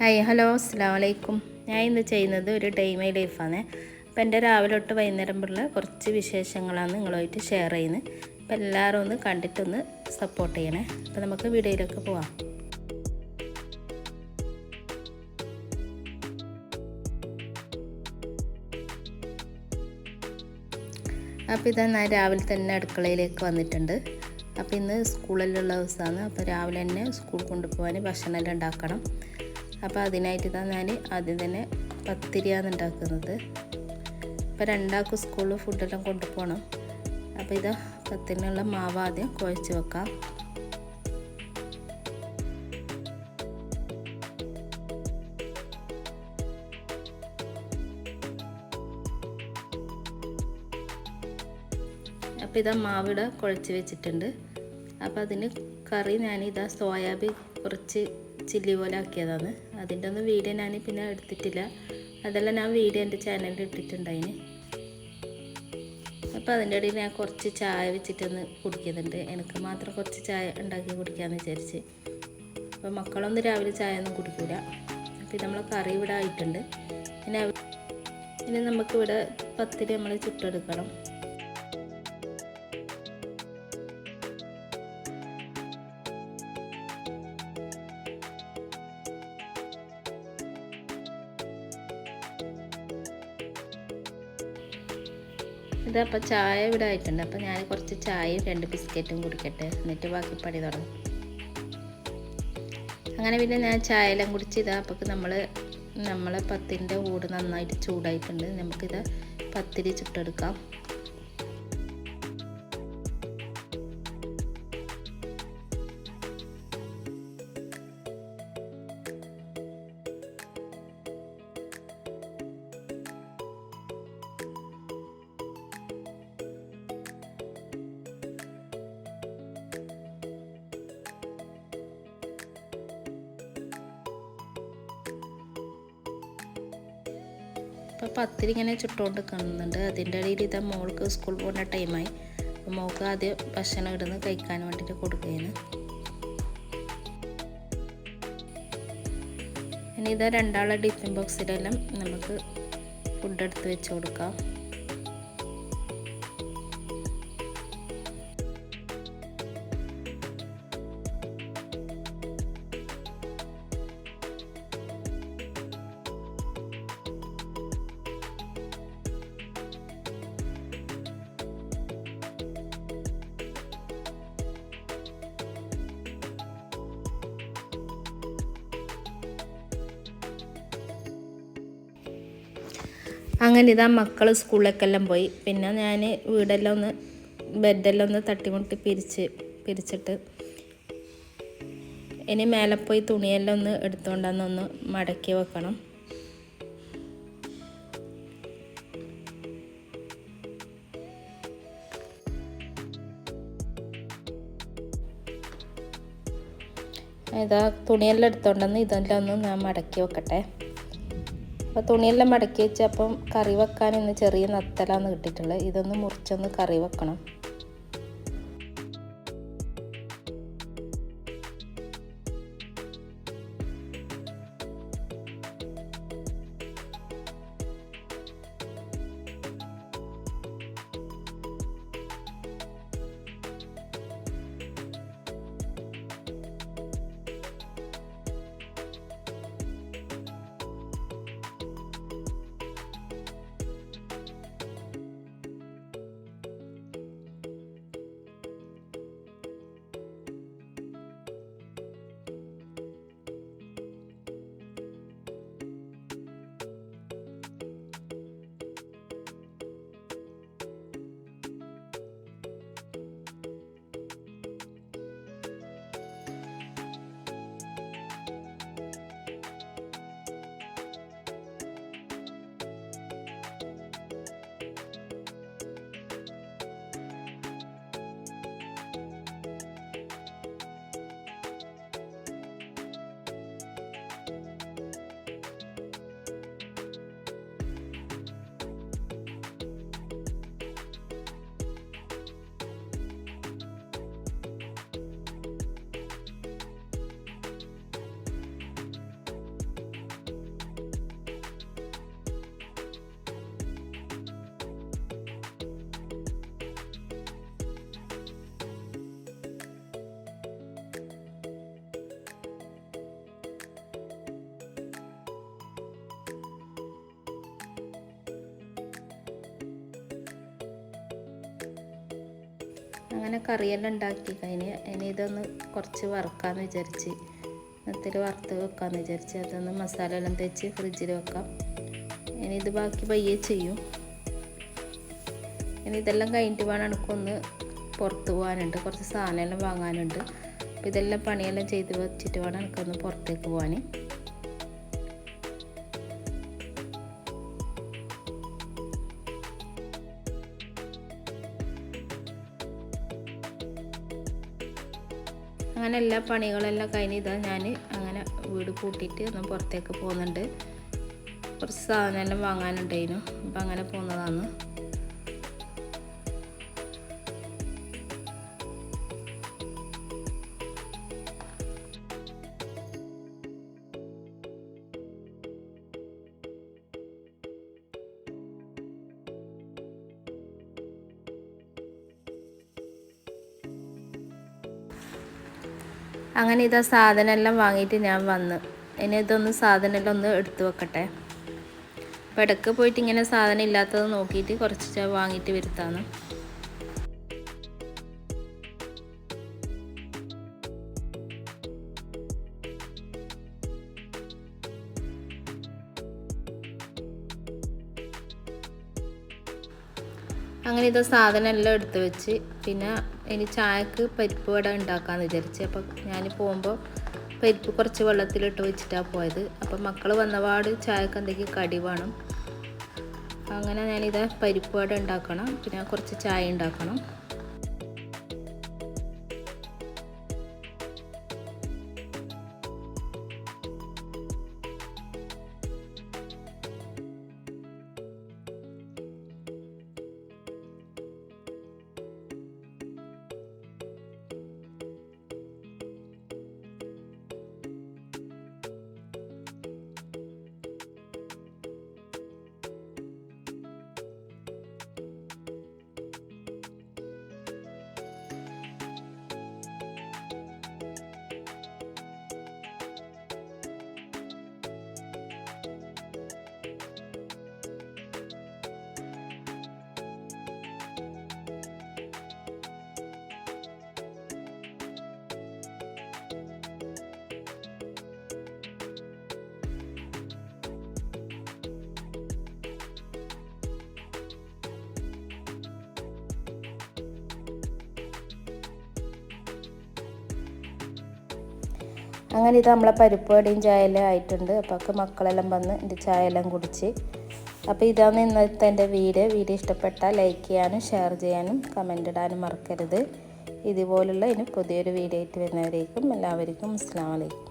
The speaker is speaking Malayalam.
ഹായ് ഹലോ അസ്സാം വലൈക്കും ഞാൻ ഇന്ന് ചെയ്യുന്നത് ഒരു ഡെയ്മൈ ലൈഫാണ്. അപ്പോൾ എന്റെ രാവിലെ തൊട്ട് വൈകുന്നേരം പോലുള്ള കുറച്ച് വിശേഷങ്ങളാണ് നിങ്ങളുമായിട്ട് ഷെയർ ചെയ്യുന്നത്. അപ്പോൾ എല്ലാവരും ഒന്ന് കണ്ടിട്ടൊന്ന് സപ്പോർട്ട് ചെയ്യണേ. അപ്പോൾ നമുക്ക് വീഡിയോയിലേക്ക് പോവാം. അപ്പോൾ ഇതാ ഞാൻ രാവിലെ തന്നെ അടുക്കളയിലേക്ക് വന്നിട്ടുണ്ട്. അപ്പോൾ ഇന്ന് സ്കൂളിലുള്ള ദിവസമാണ്. അപ്പോൾ രാവിലെ തന്നെ സ്കൂൾ കൊണ്ടുപോകാൻ ഭക്ഷണമെല്ലാം ഉണ്ടാക്കണം. അപ്പോൾ അതിനായിട്ട് ഞാൻ ആദ്യം തന്നെ പത്തിരിയാണ് ഉണ്ടാക്കുന്നത്. അപ്പോൾ രണ്ടാൾക്ക് സ്കൂളിൽ ഫുഡെല്ലാം കൊണ്ടുപോകണം. അപ്പോൾ ഇതാ പത്തിരിനുള്ള മാവ് ആദ്യം കുഴച്ച് വെക്കാം. അപ്പോൾ ഇതാ മാവിട കുഴച്ച് വെച്ചിട്ടുണ്ട്. അപ്പോൾ അതിന് കറി ഞാൻ ഇതാ സോയാബീൻ കുറച്ച് ചില്ലി പോലെ ആക്കിയതാണ്. അതിന്റെ ഒന്നും വീഡിയോ ഞാൻ പിന്നെ എടുത്തിട്ടില്ല. അതെല്ലാം ഞാൻ വീഡിയോ എന്റെ ചാനലിൽ ഇട്ടിട്ടുണ്ടായിന്. അപ്പോൾ അതിന്റെ ഇടയിൽ ഞാൻ കുറച്ച് ചായ വെച്ചിട്ടൊന്ന് കുടിക്കുന്നുണ്ട്. എനിക്ക് മാത്രം കുറച്ച് ചായ ഉണ്ടാക്കി കുടിക്കാമെന്ന് വിചാരിച്ച്. അപ്പോൾ മക്കളൊന്നും രാവിലെ ചായ ഒന്നും കുടിക്കില്ല അപ്പോൾ നമ്മൾ കറി ഇവിടെ ആയിട്ടുണ്ട്. പിന്നെ ഇനി നമുക്കിവിടെ പത്തിരി നമ്മൾ ചുട്ടെടുക്കണം. ഇതപ്പോൾ ചായ ഇവിടെ ആയിട്ടുണ്ട്. അപ്പോൾ ഞാൻ കുറച്ച് ചായയും രണ്ട് ബിസ്ക്കറ്റും കുടിക്കട്ടെ. എന്നിട്ട് ബാക്കി പണി തുടങ്ങും. അങ്ങനെ പിന്നെ ഞാൻ ചായയെല്ലാം കുടിച്ച് ഇതാ അപ്പോൾ നമ്മൾ നമ്മളെ പത്തിന്റെ കൂട് നന്നായിട്ട് ചൂടായിട്ടുണ്ട്. നമുക്കിത് പത്തിരി ചുട്ടെടുക്കാം. അപ്പോൾ പത്തിരി ഇങ്ങനെ ചുട്ടുകൊണ്ട് കാണുന്നുണ്ട് അതിന്റെ ഇടയിൽ ഇതാ മോൾക്ക് സ്കൂൾ പോകുന്ന ടൈമായി അപ്പോൾ മോൾക്ക് ആദ്യം ഭക്ഷണം ഇടുന്ന് കഴിക്കാൻ വേണ്ടിയിട്ട് കൊടുക്കുകയാണ് ഇനി ഇതാ രണ്ടാളെ ടിഫിൻ ബോക്സിലെല്ലാം നമുക്ക് ഫുഡ് എടുത്ത് വെച്ച് കൊടുക്കാം. അങ്ങനെ ഇതാ മക്കൾ സ്കൂളിലേക്കെല്ലാം പോയി. പിന്നെ ഞാൻ വീടെല്ലാം ഒന്ന് ബെഡെല്ലാം ഒന്ന് തട്ടിമുട്ടി പിരിച്ച് പിരിച്ചിട്ട് ഇനി മേലെ പോയി തുണിയെല്ലാം ഒന്ന് എടുത്തുകൊണ്ടൊന്ന് മടക്കി വെക്കണം. ഇതാ തുണിയെല്ലാം എടുത്തോണ്ടെന്ന് ഇതെല്ലാം ഒന്ന് ഞാൻ മടക്കി വെക്കട്ടെ. അപ്പോൾ തുണിയെല്ലാം മടക്കി വെച്ച് അപ്പം കറി വെക്കാൻ ഇന്ന് ചെറിയ നത്തലാന്ന് കിട്ടിയിട്ടുള്ളത്. ഇതൊന്ന് മുറിച്ചൊന്ന് കറി വെക്കണം. അങ്ങനെ കറിയെല്ലാം ഉണ്ടാക്കി. കഴിഞ്ഞ് ഇനി ഇതൊന്ന് കുറച്ച് വറുക്കാമെന്ന് വിചാരിച്ച്. ഇന്നത്തിൽ വറുത്ത് വെക്കാമെന്ന് വിചാരിച്ച്. അതൊന്ന് മസാല എല്ലാം തേച്ച് ഫ്രിഡ്ജിൽ വെക്കാം. ഇനി ഇത് ബാക്കി പയ്യെ ചെയ്യും. ഇനി ഇതെല്ലാം കഴിഞ്ഞിട്ട് വേണം എനിക്കൊന്ന് പുറത്ത് പോകാനുണ്ട്. കുറച്ച് സാധനമെല്ലാം വാങ്ങാനുണ്ട്. അപ്പോൾ ഇതെല്ലാം പണിയെല്ലാം ചെയ്ത് വെച്ചിട്ട് വേണം എനിക്കൊന്ന് പുറത്തേക്ക് പോകാൻ അങ്ങനെ എല്ലാ പണികളെല്ലാം കഴിഞ്ഞ് ഇതാ ഞാൻ അങ്ങനെ വീട് കൂട്ടിയിട്ട് ഒന്ന് പുറത്തേക്ക് പോകുന്നുണ്ട്. കുറച്ച് സാധനമെല്ലാം വാങ്ങാനുണ്ടായിരുന്നു. അപ്പം അങ്ങനെ പോകുന്നതാണ്. അങ്ങനെ ഇതാ സാധനമെല്ലാം വാങ്ങിയിട്ട് ഞാൻ വന്ന്. ഇനി ഇതൊന്ന് സാധനമെല്ലാം ഒന്ന് എടുത്തു വെക്കട്ടെ. അപ്പോൾ ഇടയ്ക്ക് പോയിട്ട് ഇങ്ങനെ സാധനം ഇല്ലാത്തത് നോക്കിയിട്ട് കുറച്ച് വാങ്ങിയിട്ട് വരുത്താണ് അങ്ങനെ ഇത് സാധനം എല്ലാം എടുത്ത് വെച്ച്. പിന്നെ ഇനി ചായക്ക് പരിപ്പ് വട ഉണ്ടാക്കാമെന്ന് വിചാരിച്ച്. അപ്പോൾ ഞാൻ പോകുമ്പോൾ പരിപ്പ് കുറച്ച് വെള്ളത്തിലിട്ട് വെച്ചിട്ടാണ് പോയത്. അപ്പം മക്കൾ വന്നപാട് ചായക്ക് എന്തെങ്കിലും കടി വേണം. അങ്ങനെ ഞാനിത് പരിപ്പ് വട ഉണ്ടാക്കണം. പിന്നെ കുറച്ച് ചായ ഉണ്ടാക്കണം. അങ്ങനെ ഇത് നമ്മളെ പരിപ്പ് വടയും ചായയെല്ലാം ആയിട്ടുണ്ട്. അപ്പോൾ മക്കളെല്ലാം വന്ന് എന്റെ ചായയെല്ലാം കുടിച്ച്. അപ്പോൾ ഇതാണ് ഇന്നത്തെ എന്റെ വീഡിയോ. വീഡിയോ ഇഷ്ടപ്പെട്ടാൽ ലൈക്ക് ചെയ്യാനും ഷെയർ ചെയ്യാനും കമന്റ് ഇടാനും മറക്കരുത്. ഇതുപോലുള്ള ഇനി പുതിയൊരു വീഡിയോ ആയിട്ട് വരുന്നവരേക്കും എല്ലാവർക്കും അസ്സാം വലൈക്കും